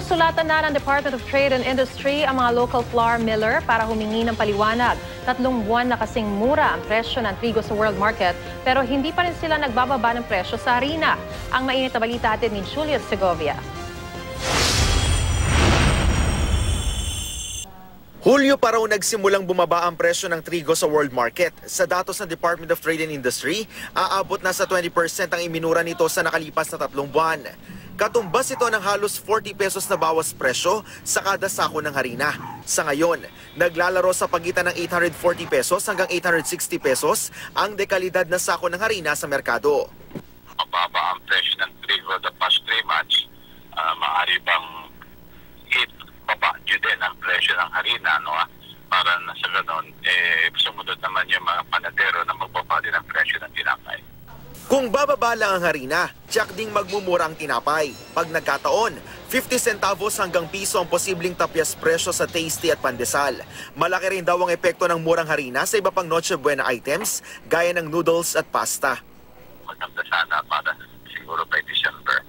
Susulatan na ng Department of Trade and Industry ang mga local flour miller para humingi ng paliwanag. Tatlong buwan na kasing mura ang presyo ng trigo sa world market pero hindi pa rin sila nagbababa ng presyo sa harina. Ang mainit na balita atin ni Julius Segovia. Hulyo pa raw nagsimulang bumaba ang presyo ng trigo sa world market. Sa datos ng Department of Trade and Industry, aabot na sa 20% ang iminura nito sa nakalipas na tatlong buwan. Katumbas ito ng halos 40 pesos na bawas presyo sa kada sako ng harina. Sa ngayon, naglalaro sa pagitan ng 840 pesos hanggang 860 pesos ang dekalidad na sako ng harina sa merkado. mababa ang presyo ng trigo the past 3 months, uh, maaari bang hit baba nyo din ang presyo ng harina, no? ah? Para na sa ganon, eh, sumunod naman yung mga panadero na magbaba din ang presyo ng tinapay. Kung bababa lang ang harina, tiyak ding magmumura ang tinapay. Pag nagkataon, 50 centavos hanggang piso ang posibleng tapyas presyo sa tasty at pandesal. Malaki rin daw ang epekto ng murang harina sa iba pang Noche Buena items gaya ng noodles at pasta. Maganda sana para siguro by December,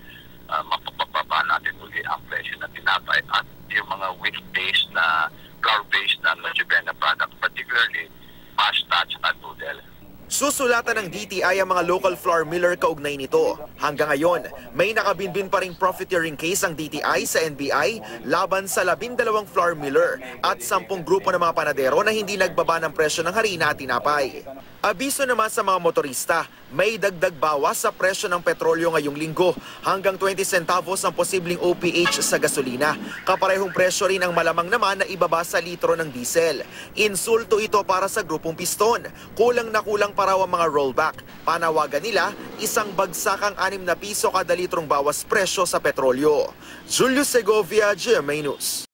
uh, mapapababa natin uli ang presyo ng tinapay at yung mga wheat-based na, flour-based na Noche Buena product, particularly pasta at. Susulatan ng DTI ang mga local flour miller kaugnay nito. Hanggang ngayon, may nakabinbin pa ring profiteering case ang DTI sa NBI laban sa labindalawang flour miller at sampung grupo ng mga panadero na hindi nagbaba ng presyo ng harina at tinapay. Abiso naman sa mga motorista, may dagdag bawas sa presyo ng petrolyo ngayong linggo hanggang 20 centavos ang posibleng OPH sa gasolina. Kaparehong presyo rin ang malamang naman na ibaba sa litro ng diesel. Insulto ito para sa grupong piston. Kulang na kulang pa raw ang mga rollback. Panawagan nila, isang bagsakang 6 na piso kada litrong bawas presyo sa petrolyo. Julio Segovia, GMA News.